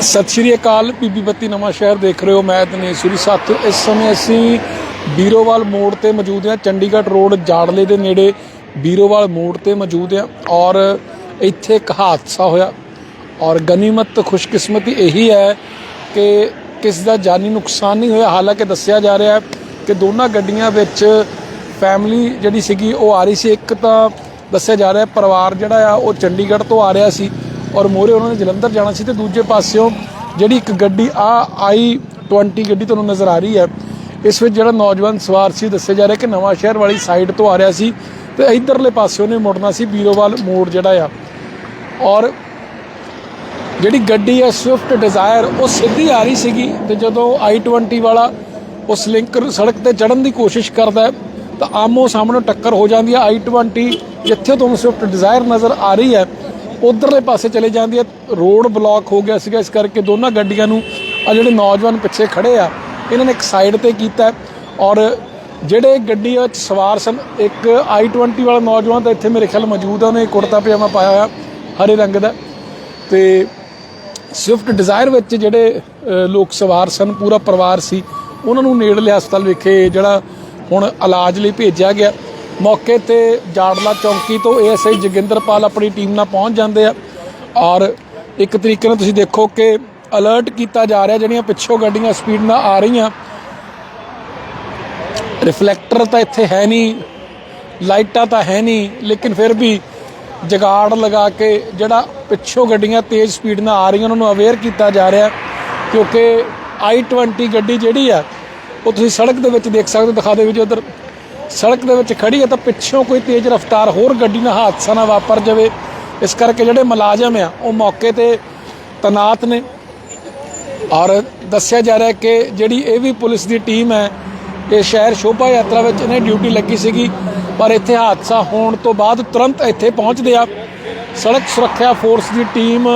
ਸਤਿ ਸ਼੍ਰੀ ਅਕਾਲ, ਬੀਬੀ ਬੱਤੀ ਨਵਾਂ ਸ਼ਹਿਰ ਦੇਖ ਰਹੇ ਹੋ ਮੈਂ ਦਨੇਸ਼ਵਰੀ ਸਾਥੀਓ, ਇਸ ਸਮੇਂ ਅਸੀਂ ਬੀਰੋਵਾਲ ਮੋੜ ਤੇ ਮੌਜੂਦ ਹਾਂ, ਚੰਡੀਗੜ੍ਹ ਰੋਡ ਜਾੜਲੇ ਦੇ ਨੇੜੇ ਬੀਰੋਵਾਲ ਮੋੜ ਤੇ ਮੌਜੂਦ ਹਾਂ ਔਰ ਇੱਥੇ ਇੱਕ ਹਾਦਸਾ ਹੋਇਆ ਔਰ ਗਨੀਮਤ ਖੁਸ਼ਕਿਸਮਤੀ ਇਹੀ ਹੈ ਕਿ ਕਿਸ ਦਾ ਜਾਨੀ ਨੁਕਸਾਨ ਨਹੀਂ ਹੋਇਆ। ਹਾਲਾਂਕਿ ਦੱਸਿਆ ਜਾ ਰਿਹਾ ਹੈ ਕਿ ਦੋਨਾਂ ਗੱਡੀਆਂ ਵਿੱਚ ਫੈਮਿਲੀ ਜਿਹੜੀ ਸੀਗੀ ਉਹ ਆ ਰਹੀ ਸੀ। ਇੱਕ ਤਾਂ ਦੱਸਿਆ ਜਾ ਰਿਹਾ ਪਰਿਵਾਰ ਜਿਹੜਾ ਆ, ਉਹ ਚੰਡੀਗੜ੍ਹ ਤੋਂ ਆ ਰਿਹਾ ਸੀ ਔਰ ਮੋਰੇ ਉਹਨਾਂ ਨੇ ਜਲੰਧਰ ਜਾਣਾ ਸੀ ਤੇ ਦੂਜੇ ਪਾਸਿਓਂ ਜਿਹੜੀ ਇੱਕ ਗੱਡੀ, ਆ ਆਈ 20 ਗੱਡੀ ਤੁਹਾਨੂੰ ਨਜ਼ਰ ਆ ਰਹੀ ਹੈ, ਇਸ ਵਿੱਚ ਜਿਹੜਾ ਨੌਜਵਾਨ ਸਵਾਰ ਸੀ, ਦੱਸਿਆ ਜਾ ਰਿਹਾ ਕਿ ਨਵਾਂ ਸ਼ਹਿਰ ਵਾਲੀ ਸਾਈਡ ਤੋਂ ਆ ਰਿਹਾ ਸੀ ਤੇ ਇਧਰਲੇ ਪਾਸਿਓਂ ਨੇ ਮੁੜਨਾ ਸੀ, ਬੀਰੋਵਾਲ ਮੋੜ ਜਿਹੜਾ ਆ। ਔਰ ਜਿਹੜੀ ਗੱਡੀ ਹੈ ਸਵਿਫਟ ਡਿਜ਼ਾਇਰ ਉਹ ਸਿੱਧੀ ਆ ਰਹੀ ਸੀਗੀ ਤੇ ਜਦੋਂ i20 ਵਾਲਾ ਉਸ ਲਿੰਕ ਸੜਕ ਤੇ ਚੜਨ ਦੀ ਕੋਸ਼ਿਸ਼ ਕਰਦਾ ਹੈ ਤਾਂ ਆਮੋ ਸਾਹਮਣੇ ਟੱਕਰ ਹੋ ਜਾਂਦੀ ਹੈ। I20 ਜਿੱਥੇ ਤੁਹਾਨੂੰ ਸਵਿਫਟ ਡਿਜ਼ਾਇਰ ਨਜ਼ਰ ਆ ਰਹੀ ਹੈ, ਉਧਰਲੇ ਪਾਸੇ ਚਲੇ ਜਾਂਦੀ ਹੈ। ਰੋਡ ਬਲੌਕ ਹੋ ਗਿਆ ਸੀਗਾ, ਇਸ ਕਰਕੇ ਦੋਨਾਂ ਗੱਡੀਆਂ ਨੂੰ ਆ ਜਿਹੜੇ ਨੌਜਵਾਨ ਪਿੱਛੇ ਖੜੇ ਆ, ਇਹਨਾਂ ਨੇ ਇੱਕ ਸਾਈਡ ਤੇ ਕੀਤਾ ਔਰ ਜਿਹੜੇ ਗੱਡੀ ਵਿੱਚ ਸਵਾਰ ਸਨ, ਇੱਕ i20 ਵਾਲਾ ਨੌਜਵਾਨ ਤਾਂ ਇੱਥੇ ਮੇਰੇ ਖਿਆਲ ਮੌਜੂਦ ਆ, ਉਹਨੇ ਕੁੜਤਾ ਪਜਾਮਾ ਪਾਇਆ ਹੋਇਆ, ਹਰੇ ਰੰਗ ਦਾ। ਤੇ ਸਵਿਫਟ ਡਿਜ਼ਾਇਰ ਵਿੱਚ ਜਿਹੜੇ ਲੋਕ ਸਵਾਰ ਸਨ, ਪੂਰਾ ਪਰਿਵਾਰ ਸੀ, ਉਹਨਾਂ ਨੂੰ ਨੇੜਲੇ ਹਸਪਤਾਲ ਵਿਖੇ ਜਿਹੜਾ ਹੁਣ ਇਲਾਜ ਲਈ ਭੇਜਿਆ ਗਿਆ। ਮੌਕੇ ਤੇ ਜਾੜਲਾ ਚੌਂਕੀ ਤੋਂ ਏਐਸਆਈ ਜੋਗਿੰਦਰਪਾਲ ਆਪਣੀ ਟੀਮ ਨਾਲ ਪਹੁੰਚ ਜਾਂਦੇ ਆ। ਔਰ ਇੱਕ ਤਰੀਕੇ ਨਾਲ ਤੁਸੀਂ ਦੇਖੋ ਕਿ ਅਲਰਟ ਕੀਤਾ ਜਾ ਰਿਹਾ, ਜਿਹੜੀਆਂ ਪਿੱਛੋਂ ਗੱਡੀਆਂ ਸਪੀਡ ਨਾਲ ਆ ਰਹੀਆਂ। ਰਿਫਲੈਕਟਰ ਤਾਂ ਇੱਥੇ ਹੈ ਨਹੀਂ, ਲਾਈਟਾਂ ਤਾਂ ਹੈ ਨਹੀਂ, ਲੇਕਿਨ ਫਿਰ ਵੀ ਜਗਾੜ ਲਗਾ ਕੇ ਜਿਹੜਾ ਪਿੱਛੋਂ ਗੱਡੀਆਂ ਤੇਜ਼ ਸਪੀਡ ਨਾਲ ਆ ਰਹੀਆਂ, ਉਹਨਾਂ ਨੂੰ ਅਵੇਅਰ ਕੀਤਾ ਜਾ ਰਿਹਾ। ਕਿਉਂਕਿ i20 ਗੱਡੀ ਜਿਹੜੀ ਆ ਉਹ ਤੁਸੀਂ ਸੜਕ ਦੇ ਵਿੱਚ ਦੇਖ ਸਕਦੇ ਹੋ, ਦਿਖਾ ਦੇ ਵਿੱਚ ਉਧਰ। ਸੜਕ ਦੇ ਵਿੱਚ ਖੜੀ ਹੈ ਤਾਂ ਪਿੱਛੋਂ ਕੋਈ ਤੇਜ਼ ਰਫ਼ਤਾਰ ਹੋਰ ਗੱਡੀ ਨਾਲ ਹਾਦਸਾ ਨਾ ਵਾਪਰ ਜਾਵੇ। ਇਸ ਕਰਕੇ ਜਿਹੜੇ ਮੁਲਾਜ਼ਮ ਆ, ਉਹ ਮੌਕੇ ਤੇ ਤਨਾਤ ਨੇ। ਔਰ ਦੱਸਿਆ ਜਾ ਰਿਹਾ ਕਿ ਜਿਹੜੀ ਇਹ ਵੀ ਪੁਲਿਸ ਦੀ ਟੀਮ ਹੈ, ਇਹ ਸ਼ਹਿਰ ਸ਼ੋਭਾ ਯਾਤਰਾ ਵਿੱਚ ਇਹਨੇ ਡਿਊਟੀ ਲੱਗੀ ਸੀਗੀ। ਪਰ ਇੱਥੇ ਹਾਦਸਾ ਹੋਣ ਤੋਂ ਬਾਅਦ ਤੁਰੰਤ ਇੱਥੇ ਪਹੁੰਚਦੇ ਆ। ਸੜਕ ਸੁਰੱਖਿਆ ਫੋਰਸ ਦੀ ਟੀਮ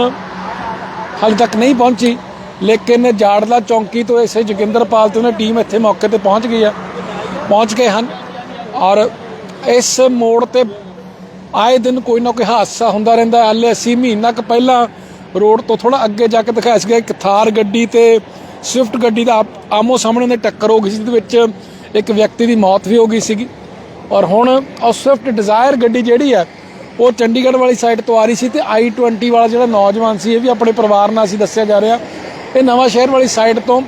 ਹਾਲੇ ਤੱਕ ਨਹੀਂ ਪਹੁੰਚੀ। ਲੇਕਿਨ ਜਾੜਲਾ ਚੌਂਕੀ ਤੋਂ ਇਸੇ ਜੋਗਿੰਦਰਪਾਲ ਤੇ ਉਹਨੇ ਟੀਮ ਇੱਥੇ ਮੌਕੇ ਤੇ ਪਹੁੰਚ ਗਈ ਹੈ ਪਹੁੰਚ ਗਏ ਹਨ ਔਰ ਇਸ ਮੋੜ ਤੇ ਆਏ ਦਿਨ ਕੋਈ ਨਾ ਕੋਈ ਹਾਦਸਾ ਹੁੰਦਾ ਰਹਿੰਦਾ। ਹੈ ਹਾਲੇ ਅਸੀਂ ਮਹੀਨਾ ਕੁ ਪਹਿਲਾਂ ਰੋਡ ਤੋਂ ਥੋੜਾ ਅੱਗੇ ਜਾ ਕੇ ਦਿਖਾਇਆ ਸੀਗਾ, ਇੱਕ ਥਾਰ ਗੱਡੀ ਤੇ ਸਵਿਫਟ ਗੱਡੀ ਦਾ ਆਪ- ਆਮੋ ਸਾਹਮਣੇ ਦੇ ਟੱਕਰ ਹੋ ਗਈ ਸੀ, ਜਿਹਦੇ ਵਿੱਚ ਇੱਕ ਵਿਅਕਤੀ ਦੀ ਮੌਤ ਵੀ ਹੋ ਗਈ ਸੀਗੀ। ਔਰ ਹੁਣ ਉਹ ਸਵਿਫਟ ਡਿਜ਼ਾਇਰ ਗੱਡੀ ਜਿਹੜੀ ਹੈ ਉਹ ਚੰਡੀਗੜ੍ਹ ਵਾਲੀ ਸਾਈਡ ਤੋਂ ਆ ਰਹੀ ਸੀ ਤੇ i20 ਵਾਲਾ ਜਿਹੜਾ ਨੌਜਵਾਨ ਸੀ, ਇਹ ਵੀ ਆਪਣੇ ਪਰਿਵਾਰ ਨਾਲ ਸੀ ਦੱਸਿਆ ਜਾ ਰਿਹਾ। ਇਹ ਨਵਾਂ ਸ਼ਹਿਰ ਵਾਲੀ ਸਾਈਡ ਤੋਂ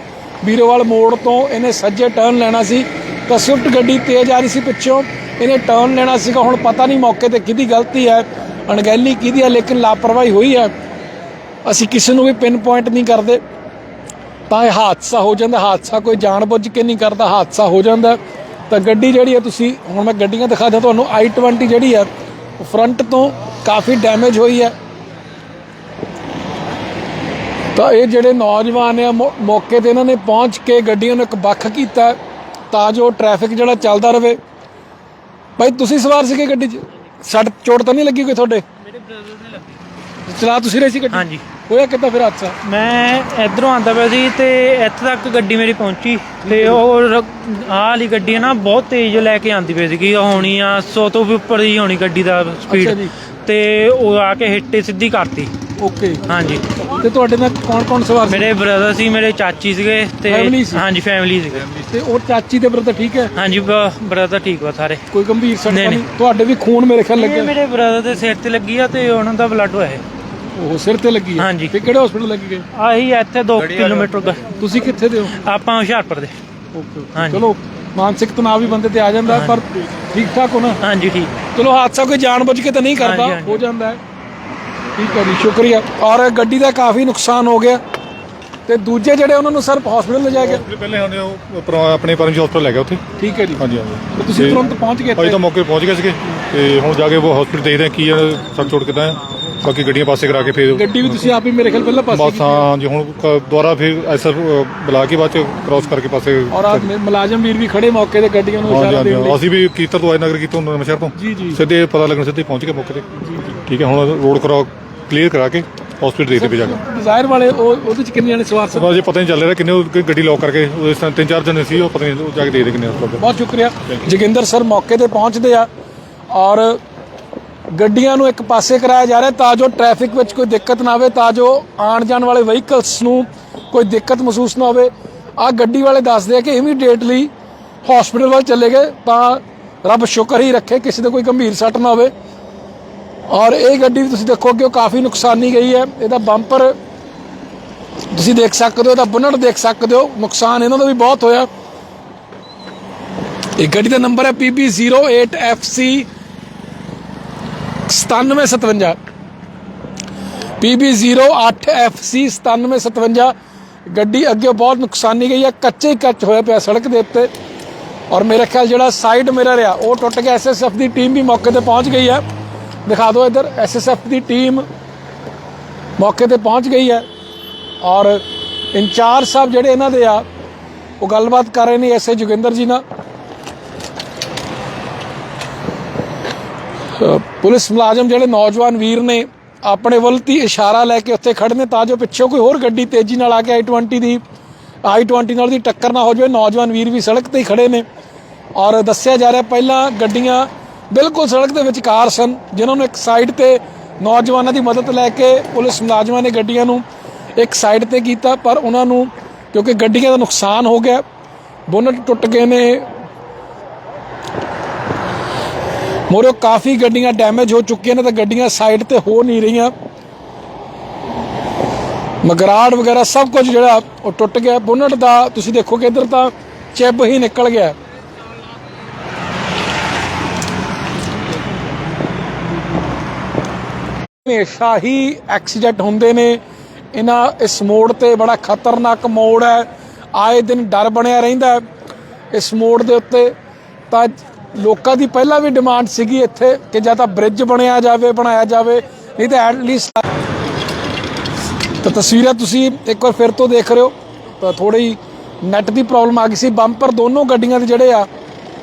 ਵੀਰੋਵਾਲ ਮੋੜ ਤੋਂ ਇਹਨੇ ਸੱਜੇ ਟਰਨ ਲੈਣਾ ਸੀ। ਤਾਂ ਸਵਿਫਟ ਗੱਡੀ ਤੇਜ਼ ਆ ਰਹੀ ਸੀ ਪਿੱਛੋਂ। ਇਹਨੇ ਟਰਨ ਲੈਣਾ ਸੀਗਾ। ਹੁਣ ਪਤਾ ਨਹੀਂ ਮੌਕੇ ਤੇ ਕਿਹਦੀ ਗਲਤੀ ਹੈ। ਅਣਗਹਿਲੀ ਕਿਹਦੀ ਹੈ, ਲੇਕਿਨ ਲਾਪਰਵਾਹੀ ਹੋਈ ਹੈ। ਅਸੀਂ ਕਿਸੇ ਨੂੰ ਵੀ ਪਿਨ ਪੁਆਇੰਟ ਨਹੀਂ ਕਰਦੇ। ਤਾਂ ਇਹ ਹਾਦਸਾ ਹੋ ਜਾਂਦਾ। ਹਾਦਸਾ ਕੋਈ ਜਾਣਬੁੱਝ ਕੇ ਨਹੀਂ ਕਰਦਾ। ਹਾਦਸਾ ਹੋ ਜਾਂਦਾ। ਤਾਂ ਗੱਡੀ ਜਿਹੜੀ ਹੈ ਤੁਸੀਂ, ਹੁਣ ਮੈਂ ਗੱਡੀਆਂ ਦਿਖਾ ਦਿਆਂ ਤੁਹਾਨੂੰ i20 ਜਿਹੜੀ ਹੈ ਫਰੰਟ ਤੋਂ ਕਾਫੀ ਡੈਮੇਜ ਹੋਈ ਹੈ। ਤਾਂ ਇਹ ਜਿਹੜੇ ਨੌਜਵਾਨ ਆ ਮੌਕੇ ਤੇ ਇਹਨਾਂ ਨੇ ਪਹੁੰਚ ਕੇ ਗੱਡੀਆਂ ਨੂੰ ਇੱਕ ਵੱਖ ਕੀਤਾ ਤਾਂ ਜੋ ਟ੍ਰੈਫਿਕ ਜਿਹੜਾ ਚੱਲਦਾ ਰਵੇ। ਭਾਈ ਤੁਸੀਂ ਸਵਾਰ ਸੀਗੇ ਗੱਡੀ 'ਚ? ਸੱਟ ਚੋਟ ਤਾਂ ਨਹੀਂ ਲੱਗੀ ਕੋਈ ਤੁਹਾਡੇ? ਮੇਰੇ ਬ੍ਰਦਰ ਨੇ ਲੱਗੀ। ਚਲਾ ਤੁਸੀਂ ਰਹੀ ਸੀ ਗੱਡੀ? ਹਾਂਜੀ। ਹੋਇਆ ਕਿੱਦਾਂ ਫਿਰ ਹਾਦਸਾ? ਮੈਂ ਇਧਰੋਂ ਆਂਦਾ ਪਿਆ ਸੀ ਤੇ ਇੱਥੇ ਤੱਕ ਗੱਡੀ ਮੇਰੀ ਪਹੁੰਚੀ। ਤੇ ਉਹ ਆਹ ਵਾਲੀ ਗੱਡੀ ਨਾ ਬਹੁਤ ਤੇਜ਼ ਲੈ ਕੇ ਆਂਦੀ ਪਈ ਸੀਗੀ। ਹੋਣੀ ਆ 100 ਤੋਂ ਵੀ ਉੱਪਰ ਹੀ ਹੋਣੀ ਗੱਡੀ ਦਾ ਸਪੀਡ। ਤੇ ਉਹ ਆ ਕੇ ਹਿੱਟੇ ਸਿੱਧੀ ਕਰਤੀ। ਓਕੇ। ਹਾਂਜੀ। ਤੇ ਤੁਹਾਡੇ ਨਾਲ ਕੌਣ ਕੌਣ ਸਵਾਰ ਸੀ? ਮੇਰੇ ਬ੍ਰਦਰ ਸੀ ਮੇਰੇ ਚਾਚੀ ਸੀਗੇ ਤੇ Family ਸੀ? ਹਾਂਜੀ ਫੈਮਿਲੀ ਸੀਗੇ। ਤੇ ਉਹ ਚਾਚੀ ਦੇ ਬਰਦਰ ਠੀਕ ਹੈ? ਹਾਂਜੀ ਬ੍ਰਦਰ ਠੀਕ ਵਾ ਸਾਰੇ। ਕੋਈ ਗੰਭੀਰ ਸੱਟ ਤਾਂ ਨਹੀਂ। ਤੁਹਾਡੇ ਵੀ ਖੂਨ ਮੇਰੇ ਖਿਆਲ ਇਹ ਲੱਗਿਆ? ਮੇਰੇ ਬ੍ਰਦਰ ਦੇ ਸਿਰ ਤੇ ਲੱਗੀ ਆ ਤੇ ਉਹਨਾਂ ਦਾ ਬਲੱਡ ਹੋਇਆ ਹੈ। ਉਹ ਸਿਰ ਤੇ ਲੱਗੀ ਹੈ ਹਾਂਜੀ। ਤੇ ਕਿਹੜੇ ਹਸਪੀਟਲ ਲੱਗੀ ਗਏ? ਆਹੀ ਇੱਥੇ 2 ਕਿਲੋਮੀਟਰ ਦਾ ਤੁਸੀਂ ਕਿੱਥੇ ਦੇ ਹੋ? ਆਪਾਂ ਹੁਸ਼ਿਆਰਪੁਰ ਦੇ। ਓਕੇ ਹਾਂਜੀ। ਚਲੋ ਮਾਨਸਿਕ ਤਣਾਅ ਵੀ ਬੰਦੇ ਤੇ ਆ ਜਾਂਦਾ ਹੈ, ਪਰ ਠੀਕ ਠਾਕ ਹੋਣਾ ਹਾਂਜੀ ਠੀਕ। ਚਲੋ ਹਾਦਸਾ ਕੋਈ ਜਾਣਬੁੱਝ ਕੇ ਤਾਂ ਨਹੀਂ ਕਰਦਾ ਹਾਂਜੀ, ਹਾਂਜੀ। ਹੋ ਜਾਂਦਾ ਹੈ। ਠੀਕ ਹੈ ਜੀ ਸ਼ੁਕਰੀਆ ਔਰ ਗੱਡੀ ਦਾ ਕਾਫੀ ਨੁਕਸਾਨ ਹੋ ਗਿਆ। ਤੇ ਦੂਜੇ ਜਿਹੜੇ ਉਹਨਾਂ ਨੂੰ ਸਰ ਹਸਪੀਟਲ ਲੈ ਜਾਇਆ ਗਿਆ ਪਹਿਲੇ ਉਹ ਪਰ- ਆਪਣੇ ਪਰਮਜੀ ਹਸਪਤਾਲ ਲੈ ਗਿਆ ਉੱਥੇ। ਠੀਕ ਹੈ ਜੀ। ਹਾਂਜੀ ਹਾਂਜੀ। ਤੇ ਤੁਸੀਂ ਤੁਰੰਤ ਪਹੁੰਚ ਗਏ ਅਸੀਂ ਇੱਥੇ? ਤਾਂ ਮੌਕੇ ਪਹੁੰਚ ਗਏ ਸੀਗੇ। ਤੇ ਹੁਣ ਜਾ ਕੇ ਉਹ ਹਸਪੀਟਲ ਦੇਖਦੇ ਆ ਕੀ ਸੱਟ ਚੋਟ ਕਿਦਾਂ ਹੈ ਬਾਕੀ ਗੱਡੀਆਂ ਪਾਸੇ ਕਰਾ ਕੇ ਫੇਰ ਗੱਡੀ ਵੀ ਤੁਸੀਂ ਆਪ ਹੀ ਮੇਰੇ ਖਿਆਲ ਪਹਿਲਾਂ ਪਾਸੇ ਬਸ ਹਾਂ ਜੀ ਹੁਣ ਕ- ਦੁਬਾਰਾ ਫਿਰ ਐਸਰ ਬੁਲਾ ਕੇ ਬਾਅਦ ਚ ਕ੍ਰਾਸ ਕਰਕੇ ਪਾਸੇ ਔਰ ਆ ਮੁਲਾਜ਼ਮ ਵੀਰ ਵੀ ਖੜੇ ਮੌਕੇ ਤੇ ਗੱਡੀਆਂ ਨੂੰ ਹਾਂਜੀ ਇਸ਼ਾਰਾ ਹਾਂਜੀ ਦੇਣ ਲਈ। ਅਸੀਂ ਵੀ ਕੀਰਤਨ ਤੋਂ ਆਏ ਨਗਰ ਕੀਰਤਨ ਨਵੇਂ ਸ਼ਹਿਰ ਤੋਂ। ਜੀ ਜੀ। ਸਿੱਧੇ ਪਤਾ ਲੱਗਣ ਸਿੱਧੇ ਪਹੁੰਚ ਗਏ ਮੌਕੇ ਤੇ। ਠੀਕ ਹੈ ਹੁਣ ਰੋਡ ਕਰਾ ਕਲੀਅਰ ਕਰਾ ਕੇ ਹਸਪੀਟਲ ਪਏ ਜਾ ਕੇ ਡਿਜ਼ਾਇਰ ਵਾਲੇ ਉਹ ਉਹਦੇ ਚ ਕਿੰਨੇ ਜਣੇ ਸਵਾਰ ਸਨ? ਸਭ ਅਜੇ ਪਤਾ ਨਹੀਂ ਚੱਲ ਰਿਹਾ ਕਿੰਨੇ ਉਹ ਗੱਡੀ ਲੌਕ ਕਰਕੇ ਉਹ ਇਸ ਤਰ੍ਹਾਂ ਤਿੰਨ ਚਾਰ ਜਣੇ ਸੀ ਉਹ ਪਤਾ ਨਹੀਂ ਉਹ ਜਾ ਕੇ ਦੇਖਦੇ ਕਿੰਨੇ ਹਸਪਤਾਲ ਬਹੁਤ ਸ਼ੁਕਰੀਆ। ਜੋਗਿੰਦਰ ਸਰ ਮੌਕੇ ਤੇ ਪਹੁੰਚਦੇ ਆ ਔਰ ਗੱਡੀਆਂ ਨੂੰ ਇੱਕ ਪਾਸੇ ਕਰਾਇਆ ਜਾ ਰਿਹਾ ਤਾਂ ਜੋ ਟ੍ਰੈਫਿਕ ਵਿੱਚ ਕੋਈ ਦਿੱਕਤ ਨਾ ਆਵੇ ਤਾਂ ਜੋ ਆਉਣ ਜਾਣ ਵਾਲੇ ਵਹੀਕਲਸ ਨੂੰ ਕੋਈ ਦਿੱਕਤ ਮਹਿਸੂਸ ਨਾ ਹੋਵੇ। ਆ ਗੱਡੀ ਵਾਲੇ ਦੱਸਦੇ ਆ ਕਿ ਇਮੀਡੀਏਟਲੀ ਹਸਪੀਟਲ ਵੱਲ ਚਲੇ ਗਏ ਤਾਂ ਰੱਬ ਸ਼ੁਕਰ ਹੀ ਰੱਖੇ ਕਿਸੇ ਦੇ ਕੋਈ ਗੰਭੀਰ ਸੱਟ ਨਾ ਹੋਵੇ। ਔਰ ਇਹ ਗੱਡੀ ਵੀ ਤੁਸੀਂ ਦੇਖੋ ਕਿ ਉਹ ਕਾਫੀ ਨੁਕਸਾਨੀ ਗਈ ਹੈ। ਇਹਦਾ ਬੰਪਰ ਤੁਸੀਂ ਦੇਖ ਸਕਦੇ ਹੋ, ਇਹਦਾ ਬੁਨਟ ਦੇਖ ਸਕਦੇ ਹੋ, ਨੁਕਸਾਨ ਇਹਨਾਂ ਦਾ ਵੀ ਬਹੁਤ ਹੋਇਆ। ਇਹ ਗੱਡੀ ਦਾ ਨੰਬਰ ਹੈ PB08FC 9757 PB08FC 9757 ਗੱਡੀ ਅੱਗੇ ਬਹੁਤ ਨੁਕਸਾਨੀ ਗਈ ਹੈ, ਕੱਚੇ ਹੀ ਕੱਚ ਹੋਇਆ ਪਿਆ ਸੜਕ ਦੇ ਉੱਤੇ। ਔਰ ਮੇਰੇ ਖਿਆਲ ਜਿਹੜਾ ਸਾਈਡ ਮਿਰਰ ਆ, ਉਹ ਟੁੱਟ ਗਿਆ। ਐਸਐਸਐਫ ਦੀ ਟੀਮ ਵੀ ਮੌਕੇ ਤੇ ਪਹੁੰਚ ਗਈ ਹੈ। ਦਿਖਾ ਦਿਓ ਇੱਧਰ ਐਸਐਸਐਫ ਦੀ ਟੀਮ ਮੌਕੇ ਤੇ ਪਹੁੰਚ ਗਈ ਹੈ ਔਰ ਇੰਚਾਰਜ ਸਾਹਿਬ ਜਿਹੜੇ ਇਹਨਾਂ ਦੇ ਆ, ਉਹ ਗੱਲਬਾਤ ਕਰ ਰਹੇ ਨੇ ਐਸਏ ਜੋਗਿੰਦਰ ਜੀ ਨਾਲ। ਪੁਲਿਸ ਮੁਲਾਜ਼ਮ ਜਿਹੜੇ ਨੌਜਵਾਨ ਵੀਰ ਨੇ, ਆਪਣੇ ਵੱਲ ਤੀ ਇਸ਼ਾਰਾ ਲੈ ਕੇ ਉੱਥੇ ਖੜੇ ਨੇ ਤਾਂ ਜੋ ਪਿੱਛੋਂ ਕੋਈ ਹੋਰ ਗੱਡੀ ਤੇਜ਼ੀ ਨਾਲ ਆ ਕੇ i20 ਦੀ i20 ਨਾਲ ਦੀ ਟੱਕਰ ਨਾ ਹੋ ਜਾਵੇ। ਨੌਜਵਾਨ ਵੀਰ ਵੀ ਸੜਕ ਤੇ ਹੀ ਖੜੇ ਨੇ ਔਰ ਦੱਸਿਆ ਜਾ ਰਿਹਾ ਪਹਿਲਾਂ ਗੱਡੀਆਂ ਬਿਲਕੁਲ ਸੜਕ ਦੇ ਵਿਚਕਾਰ ਸਨ, ਜਿਨ੍ਹਾਂ ਨੂੰ ਇੱਕ ਸਾਈਡ ਤੇ ਨੌਜਵਾਨਾਂ ਦੀ ਮਦਦ ਲੈ ਕੇ ਪੁਲਿਸ ਮੁਲਾਜ਼ਮਾਂ ਨੇ ਗੱਡੀਆਂ ਨੂੰ ਇੱਕ ਸਾਈਡ ਤੇ ਕੀਤਾ, ਪਰ ਉਹਨਾਂ ਨੂੰ, ਕਿਉਂਕਿ ਗੱਡੀਆਂ ਦਾ ਨੁਕਸਾਨ ਹੋ ਗਿਆ, ਬੋਨਟ ਟੁੱਟ ਗਏ ਨੇ। ਮੋਰੇ ਕਾਫੀ ਗੱਡੀਆਂ ਡੈਮੇਜ ਹੋ ਚੁੱਕੀਆਂ ਨੇ, ਤਾਂ ਗੱਡੀਆਂ ਸਾਈਡ ਤੇ ਹੋ ਨਹੀਂ ਰਹੀਆਂ। ਮਗਰਾੜ ਵਗੈਰਾ ਸਭ ਕੁਝ ਜਿਹੜਾ, ਉਹ ਟੁੱਟ ਗਿਆ। ਬੁਨਟ ਦਾ ਤੁਸੀਂ ਦੇਖੋ ਕਿ ਇੱਧਰ ਤਾਂ ਚਿੱਬ ਹੀ ਨਿਕਲ ਗਿਆ। ਹਮੇਸ਼ਾ ਹੀ ਐਕਸੀਡੈਂਟ ਹੁੰਦੇ ਨੇ। ਇਹਨਾਂ ਇਸ ਮੋੜ ਤੇ ਬੜਾ ਖਤਰਨਾਕ ਮੋੜ ਹੈ। ਆਏ ਦਿਨ ਡਰ ਬਣਿਆ ਰਹਿੰਦਾ ਇਸ ਮੋੜ ਦੇ ਉੱਤੇ। ਤਾਂ ਲੋਕਾਂ ਦੀ ਪਹਿਲਾਂ ਵੀ ਡਿਮਾਂਡ ਸੀਗੀ ਇੱਥੇ ਕਿ ਜਾਂ ਤਾਂ ਬ੍ਰਿਜ ਬਣਿਆ ਜਾਵੇ, ਬਣਾਇਆ ਜਾਵੇ, ਨਹੀਂ ਤਾਂ ਐਟਲੀਸਟ ਤਾਂ ਤਸਵੀਰਾਂ ਤੁਸੀਂ ਇੱਕ ਵਾਰ ਫਿਰ ਤੋਂ ਦੇਖ ਰਹੇ ਹੋ। ਤਾਂ ਥੋੜੀ ਨੈਟ ਦੀ ਪ੍ਰੋਬਲਮ ਆ ਗਈ ਸੀ। ਬੰਪਰ ਦੋਨੋਂ ਗੱਡੀਆਂ ਦੇ ਜਿਹੜੇ ਆ,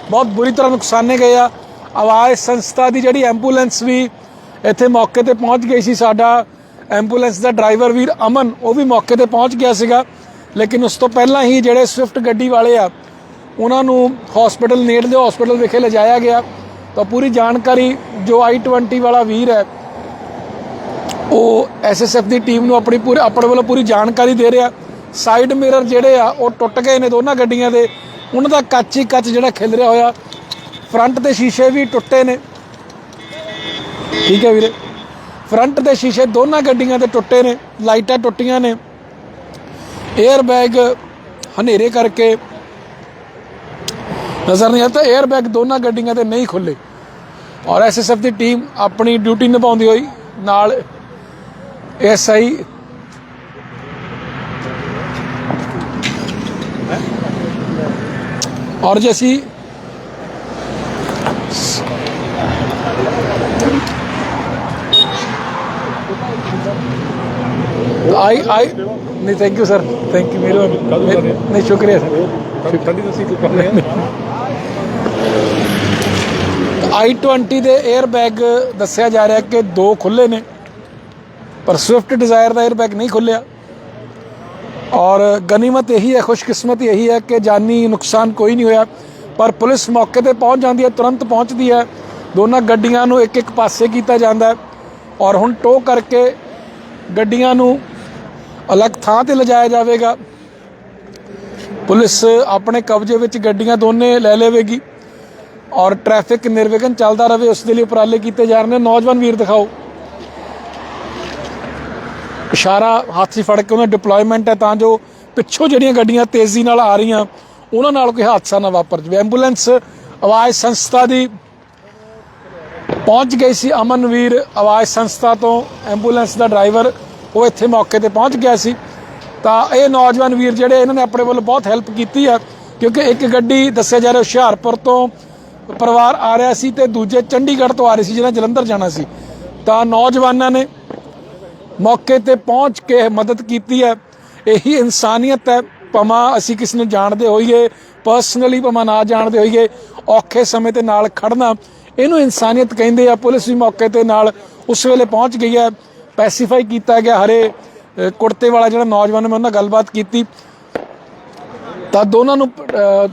ਬਹੁਤ ਬੁਰੀ ਤਰ੍ਹਾਂ ਨੁਕਸਾਨੇ ਗਏ ਆ। ਆਵਾਜ਼ ਸੰਸਥਾ ਦੀ ਜਿਹੜੀ ਐਂਬੂਲੈਂਸ ਵੀ ਇੱਥੇ ਮੌਕੇ ਤੇ ਪਹੁੰਚ ਗਈ ਸੀ ਸਾਡਾ ਐਂਬੂਲੈਂਸ ਦਾ ਡਰਾਈਵਰ ਵੀਰ ਅਮਨ, ਉਹ ਵੀ ਮੌਕੇ ਤੇ ਪਹੁੰਚ ਗਿਆ ਸੀਗਾ। ਲੇਕਿਨ ਉਸ ਤੋਂ ਪਹਿਲਾਂ ਹੀ ਜਿਹੜੇ ਸਵਿਫਟ ਗੱਡੀ ਵਾਲੇ ਆ, ਉਹਨਾਂ ਨੂੰ ਹਸਪੀਟਲ ਨੇੜਲੇ ਹਸਪੀਟਲ ਵਿਖੇ ਲਿਜਾਇਆ ਗਿਆ। ਤਾਂ ਪੂਰੀ ਜਾਣਕਾਰੀ ਜੋ i20 ਵਾਲਾ ਵੀਰ ਹੈ, ਉਹ ਐਸਐਸਐਫ ਦੀ ਟੀਮ ਨੂੰ ਆਪਣੀ ਪੂਰੀ, ਆਪਣੇ ਵੱਲੋਂ ਪੂਰੀ ਜਾਣਕਾਰੀ ਦੇ ਰਿਹਾ। ਸਾਈਡ ਮਿਰਰ ਜਿਹੜੇ ਆ, ਉਹ ਟੁੱਟ ਗਏ ਨੇ ਦੋਨਾਂ ਗੱਡੀਆਂ ਦੇ। ਉਹਨਾਂ ਦਾ ਕੱਚ ਹੀ ਕੱਚ ਜਿਹੜਾ ਖਿਲ ਰਿਹਾ ਹੋਇਆ। ਫਰੰਟ ਦੇ ਸ਼ੀਸ਼ੇ ਵੀ ਟੁੱਟੇ ਨੇ। ਠੀਕ ਹੈ ਵੀਰੇ? ਫਰੰਟ ਦੇ ਸ਼ੀਸ਼ੇ ਦੋਨਾਂ ਗੱਡੀਆਂ ਦੇ ਟੁੱਟੇ ਨੇ, ਲਾਈਟਾਂ ਟੁੱਟੀਆਂ ਨੇ। 에ਅਰ ਬੈਗ ਹਨੇਰੇ ਕਰਕੇ। ਨਜ਼ਰ ਨਹੀਂ ਆਤਾ 에ਅਰ ਬੈਗ ਦੋਨਾਂ ਗੱਡੀਆਂ ਦੇ ਨਹੀਂ ਖੁੱਲੇ। ਔਰ ਐਸਐਸਐਫ ਦੀ ਟੀਮ ਆਪਣੀ ਡਿਊਟੀ ਨਿਭਾਉਂਦੀ ਹੋਈ, ਨਾਲ ਐਸਆਈ ਔਰ ਜੇ ਅਸੀਂ ਆਈ ਆਈ ਨਹੀਂ thank you sir thank you ਮੇਰੇ ਨਹੀਂ ਸ਼ੁਕਰੀਆ ਸਰ ਠੰਡੀ ਤੁਸੀਂ ਕੀ ਕਰਦੇ ਆ i20 ਦੇ 에ਅਰ ਬੈਗ ਦੱਸਿਆ ਜਾ ਰਿਹਾ ਕਿ ਦੋ ਖੁੱਲੇ ਨੇ ਪਰ ਸਵਿਫਟ ਡਿਜ਼ਾਇਰ ਦਾ 에ਅਰ ਬੈਗ ਨਹੀਂ ਖੁੱਲਿਆ। ਔਰ ਗਨੀਮਤ ਇਹੀ ਹੈ ਖੁਸ਼ਕਿਸਮਤੀ ਇਹੀ ਹੈ ਕਿ ਜਾਨੀ ਨੁਕਸਾਨ ਕੋਈ ਨਹੀਂ ਹੋਇਆ ਪਰ ਪੁਲਿਸ ਮੌਕੇ ਤੇ ਪਹੁੰਚ ਜਾਂਦੀ ਹੈ ਤੁਰੰਤ ਪਹੁੰਚਦੀ ਹੈ। ਦੋਨਾਂ ਗੱਡੀਆਂ ਨੂੰ ਇੱਕ ਇੱਕ ਪਾਸੇ ਕੀਤਾ ਜਾਂਦਾ ਹੈ। ਔਰ ਹੁਣ ਟੋ ਕਰਕੇ ਗੱਡੀਆਂ ਨੂੰ ਅਲੱਗ ਥਾਂ ਤੇ ਲਿਜਾਇਆ ਜਾਵੇਗਾ। ਪੁਲਿਸ ਆਪਣੇ ਕਬਜ਼ੇ ਵਿੱਚ ਗੱਡੀਆਂ ਦੋਨੇ ਲੈ ਲਵੇਗੀ ਔਰ ਟ੍ਰੈਫਿਕ ਨਿਰਵਿਘਨ ਚੱਲਦਾ ਰਹੇ, ਉਸ ਦੇ ਲਈ ਉਪਰਾਲੇ ਕੀਤੇ ਜਾ ਰਹੇ ਨੇ। ਨੌਜਵਾਨ ਵੀਰ ਦਿਖਾਓ। ਇਸ਼ਾਰਾ ਹੱਥ 'ਚ ਫੜ ਕੇ ਉਹਨਾਂ ਡਿਪਲੋਇਮੈਂਟ ਹੈ ਤਾਂ ਜੋ ਪਿੱਛੋਂ ਜਿਹੜੀਆਂ ਗੱਡੀਆਂ ਤੇਜ਼ੀ ਨਾਲ ਆ ਰਹੀਆਂ, ਉਹਨਾਂ ਨਾਲ ਕੋਈ ਹਾਦਸਾ ਨਾ ਵਾਪਰ ਜਾਵੇ। ਐਂਬੂਲੈਂਸ ਆਵਾਜ਼ ਸੰਸਥਾ ਦੀ ਪਹੁੰਚ ਗਈ ਸੀ। ਅਮਨਵੀਰ ਆਵਾਜ਼ ਸੰਸਥਾ ਤੋਂ ਐਂਬੂਲੈਂਸ ਦਾ ਡਰਾਈਵਰ ਉਹ ਇੱਥੇ ਮੌਕੇ ਤੇ ਪਹੁੰਚ ਗਿਆ ਸੀ। ਤਾਂ ਇਹ ਨੌਜਵਾਨ ਵੀਰ ਜਿਹੜੇ ਇਹਨਾਂ ਨੇ ਆਪਣੇ ਵੱਲੋਂ ਬਹੁਤ ਹੈਲਪ ਕੀਤੀ ਆ, ਕਿਉਂਕਿ ਇੱਕ ਗੱਡੀ ਦੱਸਿਆ ਜਾ ਰਿਹਾ ਹੁਸ਼ਿਆਰਪੁਰ ਤੋਂ ਪਰਿਵਾਰ ਆ ਰਿਹਾ ਸੀ ਤੇ ਦੂਜੇ ਚੰਡੀਗੜ੍ਹ ਤੋਂ ਆ ਰਹੇ ਸੀ, ਜਿਹਨਾਂ ਜਲੰਧਰ ਜਾਣਾ ਸੀ। ਤਾਂ ਨੌਜਵਾਨਾਂ ਨੇ ਮੌਕੇ ਤੇ ਪਹੁੰਚ ਕੇ ਮਦਦ ਕੀਤੀ ਹੈ। ਇਹੀ ਇਨਸਾਨੀਅਤ ਹੈ। ਭਾਵੇਂ ਅਸੀਂ ਕਿਸ ਨੂੰ ਜਾਣਦੇ ਹੋਈਏ ਪਰਸਨਲੀ ਭਾਵੇਂ ਨਾ ਜਾਣਦੇ ਹੋਈਏ, ਔਖੇ ਸਮੇਂ ਤੇ ਨਾਲ ਖੜਨਾ ਇਹਨੂੰ ਇਨਸਾਨੀਅਤ ਕਹਿੰਦੇ ਆ। ਪੁਲਿਸ ਵੀ ਮੌਕੇ ਤੇ ਨਾਲ ਉਸ ਵੇਲੇ ਪਹੁੰਚ ਗਈ ਹੈ। ਸਪੈਸੀਫਾਈ ਕੀਤਾ ਗਿਆ ਹਰੇ ਕੁੜਤੇ ਵਾਲਾ ਜਿਹੜਾ ਨੌਜਵਾਨ ਹੈ, ਮੈਂ ਉਹਨਾਂ ਨਾਲ ਗੱਲਬਾਤ ਕੀਤੀ। ਤਾਂ ਦੋਨਾਂ ਨੂੰ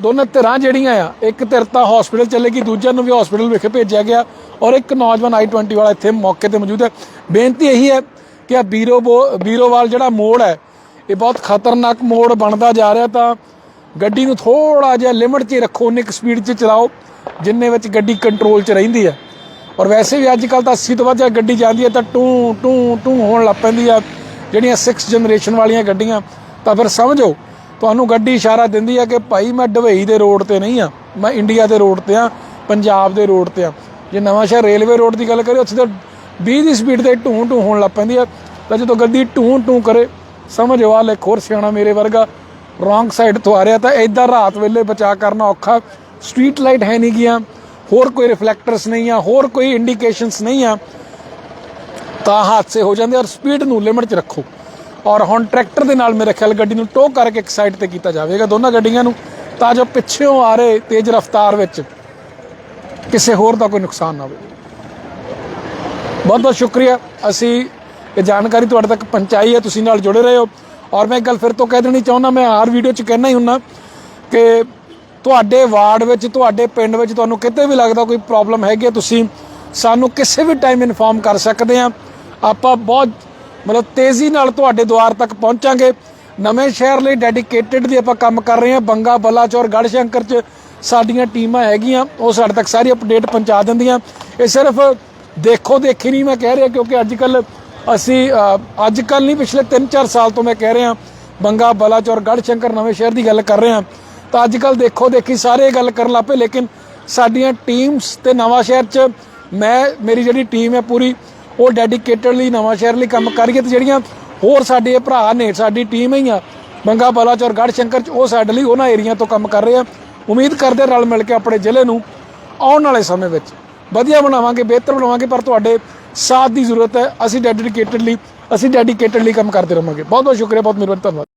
ਦੋਨਾਂ ਧਿਰਾਂ ਜਿਹੜੀਆਂ ਆ ਇੱਕ ਧਿਰ ਤਾਂ ਹਸਪੀਟਲ ਚਲੇਗੀ ਦੂਜਿਆਂ ਨੂੰ ਵੀ ਹਸਪੀਟਲ ਵਿਖੇ ਭੇਜਿਆ ਗਿਆ ਔਰ ਇੱਕ ਨੌਜਵਾਨ i20 ਵਾਲਾ ਇੱਥੇ ਮੌਕੇ ਤੇ ਮੌਜੂਦ ਹੈ। ਬੇਨਤੀ ਇਹੀ ਹੈ ਕਿ ਆ ਬੀਰੋ ਬੀਰੋਵਾਲ ਜਿਹੜਾ ਮੋੜ ਹੈ ਇਹ ਬਹੁਤ ਖਤਰਨਾਕ ਮੋੜ ਬਣਦਾ ਜਾ ਰਿਹਾ ਤਾਂ ਗੱਡੀ ਨੂੰ ਥੋੜਾ ਜਿਹਾ ਲਿਮਟ 'ਚ ਰੱਖੋ ਉਨੀ ਕੁ ਸਪੀਡ 'ਚ ਚਲਾਓ ਜਿੰਨੇ ਵਿੱਚ ਗੱਡੀ ਕੰਟਰੋਲ 'ਚ ਰਹਿੰਦੀ ਹੈ। ਔਰ ਵੈਸੇ ਵੀ ਅੱਜ ਕੱਲ ਤਾਂ 80 ਤੋਂ ਵੱਧ ਜੇ ਗੱਡੀ ਜਾਂਦੀ ਹੈ ਤਾਂ ਟੂ ਟੂ ਟੂ ਹੋਣ ਲੱਗ ਪੈਂਦੀ ਆ। ਜਿਹੜੀਆਂ 6 ਜਨਰੇਸ਼ਨ ਵਾਲੀਆਂ ਗੱਡੀਆਂ, ਤਾਂ ਫਿਰ ਸਮਝੋ, ਤੁਹਾਨੂੰ ਗੱਡੀ ਇਸ਼ਾਰਾ ਦਿੰਦੀ ਆ ਕਿ ਭਾਈ ਮੈਂ ਡਬਈ ਦੇ ਰੋਡ ਤੇ ਨਹੀਂ ਆ, ਮੈਂ ਇੰਡੀਆ ਦੇ ਰੋਡ ਤੇ ਆ, ਪੰਜਾਬ ਦੇ ਰੋਡ ਤੇ ਆ। ਜੇ ਨਵਾਂ ਸ਼ਹਿਰ ਰੇਲਵੇ ਰੋਡ ਦੀ ਗੱਲ ਕਰੀਏ, ਉੱਥੇ ਤਾਂ 20 ਦੀ ਸਪੀਡ ਤੇ ਟੂ ਟੂ ਹੋਣ ਲੱਗ ਪੈਂਦੀ ਆ। ਤਾਂ ਜਦੋਂ ਗੱਡੀ ਟੂ ਟੂ ਕਰੇ, ਸਮਝ ਆ ਇੱਕ ਹੋਰ ਸਿਆਣਾ ਮੇਰੇ ਵਰਗਾ ਰੋਂਗ ਸਾਈਡ ਤੋਂ ਆ ਰਿਹਾ ਤਾਂ ਇਦਾਂ ਰਾਤ ਵੇਲੇ ਬਚਾ ਕਰਨਾ ਔਖਾ। ਸਟਰੀਟ ਲਾਈਟ ਹੈ ਨਹੀਂ ਗਿਆ। ਹੋਰ ਕੋਈ ਰਿਫਲੈਕਟਰਸ ਨਹੀਂ ਆ, ਹੋਰ ਕੋਈ ਇੰਡੀਕੇਸ਼ਨਸ ਨਹੀਂ ਆ, ਤਾਂ ਹਾਦਸੇ ਹੋ ਜਾਂਦੇ ਔਰ ਸਪੀਡ ਨੂੰ ਲਿਮਟ 'ਚ ਰੱਖੋ। ਔਰ ਹੁਣ ਟਰੈਕਟਰ ਦੇ ਨਾਲ ਮੇਰੇ ਖਿਆਲ ਗੱਡੀ ਨੂੰ ਟੋ ਕਰਕੇ ਇੱਕ ਸਾਈਡ ਤੇ ਕੀਤਾ ਜਾਵੇਗਾ ਦੋਨਾਂ ਗੱਡੀਆਂ ਨੂੰ, ਤਾਂ ਜੋ ਪਿੱਛੇੋਂ ਆ ਰਹੇ ਤੇਜ਼ ਰਫ਼ਤਾਰ ਵਿੱਚ ਕਿਸੇ ਹੋਰ ਦਾ ਕੋਈ ਨੁਕਸਾਨ ਨਾ ਹੋਵੇ। ਬਹੁਤ ਬਹੁਤ ਸ਼ੁਕਰੀਆ। ਅਸੀਂ ਇਹ ਜਾਣਕਾਰੀ ਤੁਹਾਡੇ ਤੱਕ ਪਹੁੰਚਾਈ ਹੈ, ਤੁਸੀਂ ਨਾਲ ਜੁੜੇ ਰਹੇ। ਹੋ ਔਰ ਮੈਂ ਇੱਕ ਗੱਲ ਫਿਰ ਤੋਂ ਕਹਿ ਦੇਣੀ ਚਾਹੁੰਦਾ, ਮੈਂ ਹਰ ਵੀਡੀਓ 'ਚ ਕਹਿਣਾ ਹੀ ਹੁੰਨਾ ਕਿ ਤੁਹਾਡੇ ਵਾਰਡ ਵਿੱਚ, ਤੁਹਾਡੇ ਪਿੰਡ ਵਿੱਚ ਤੁਹਾਨੂੰ ਕਿਤੇ ਵੀ ਲੱਗਦਾ ਕੋਈ ਪ੍ਰੋਬਲਮ ਹੈਗੀ ਹੈ ਤੁਸੀਂ ਸਾਨੂੰ ਕਿਸੇ ਵੀ ਟਾਈਮ ਇਨਫੋਰਮ ਕਰ ਸਕਦੇ ਆ। ਆਪਾਂ ਬਹੁਤ, ਮਤਲਬ ਤੇਜ਼ੀ ਨਾਲ ਤੁਹਾਡੇ ਦੁਆਰ ਤੱਕ ਪਹੁੰਚਾਂਗੇ। ਨਵੇਂ ਸ਼ਹਿਰ ਲਈ ਡੈਡੀਕੇਟਿਡ ਦੀ ਆਪਾਂ ਕੰਮ ਕਰ ਰਹੇ ਹਾਂ ਬੰਗਾ, ਬਲਾਚੌਰ, ਗੜਸ਼ੰਕਰ 'ਚ ਸਾਡੀਆਂ ਟੀਮਾਂ ਹੈਗੀਆਂ, ਉਹ ਸਾਡੇ ਤੱਕ ਸਾਰੀ ਅਪਡੇਟ ਪਹੁੰਚਾ ਦਿੰਦੀਆਂ। ਇਹ ਸਿਰਫ ਦੇਖੋ, ਦੇਖੀ ਨਹੀਂ ਮੈਂ ਕਹਿ ਰਿਹਾ, ਕਿਉਂਕਿ ਅੱਜ ਕੱਲ ਅਸੀਂ ਅੱਜ ਕੱਲ ਨਹੀਂ, ਪਿਛਲੇ 3-4 ਸਾਲ ਤੋਂ ਮੈਂ ਕਹਿ ਰਿਹਾ, ਬੰਗਾ, ਬਲਾਚੌਰ, ਗੜਸ਼ੰਕਰ ਨਵੇਂ ਸ਼ਹਿਰ ਦੀ ਗੱਲ ਕਰ ਰਹੇ। ਹਾਂ ਤਾਂ ਅੱਜ ਕੱਲ ਦੇਖੋ, ਦੇਖੀ ਸਾਰੇ ਗੱਲ ਕਰਨ ਲੱਪੇ ਲੇਕਿਨ ਸਾਡੀਆਂ ਟੀਮਸ ਤੇ ਨਵਾਂ ਸ਼ਹਿਰ 'ਚ ਮੈਂ, ਮੇਰੀ ਜਿਹੜੀ ਟੀਮ ਹੈ ਪੂਰੀ, ਉਹ ਡੈਡੀਕੇਟਡਲੀ ਨਵਾਂ ਸ਼ਹਿਰ ਲਈ ਕੰਮ ਕਰ ਰਹੀ ਹੈ ਤੇ ਜਿਹੜੀਆਂ ਹੋਰ ਸਾਡੇ ਭਰਾ ਨੇ, ਸਾਡੀ ਟੀਮ ਹੀ ਆ, ਬੰਗਾ ਬਲਾਚੌਰ ਗੜਸ਼ੰਕਰ 'ਚ, ਉਹ ਸਾਡੇ ਲਈ ਉਹਨਾਂ ਏਰੀਆ ਤੋਂ ਕੰਮ ਕਰ ਰਹੇ ਆ। ਉਮੀਦ ਕਰਦੇ ਰਲ ਮਿਲ ਕੇ ਆਪਣੇ ਜ਼ਿਲ੍ਹੇ ਨੂੰ ਆਉਣ ਵਾਲੇ ਸਮੇਂ ਵਿੱਚ ਵਧੀਆ ਬਣਾਵਾਂਗੇ, ਬਿਹਤਰ ਬਣਾਵਾਂਗੇ, ਪਰ ਤੁਹਾਡੇ ਸਾਥ ਦੀ ਜ਼ਰੂਰਤ ਹੈ। ਅਸੀਂ ਡੈਡੀਕੇਟਡਲੀ ਅਸੀਂ ਡੈਡੀਕੇਟਡਲੀ ਕੰਮ ਕਰਦੇ ਰਹਾਂਗੇ ਬਹੁਤ ਬਹੁਤ ਸ਼ੁਕਰੀਆ ਬਹੁਤ ਮਿਹਰਬਾਨੀ, ਧੰਨਵਾਦ।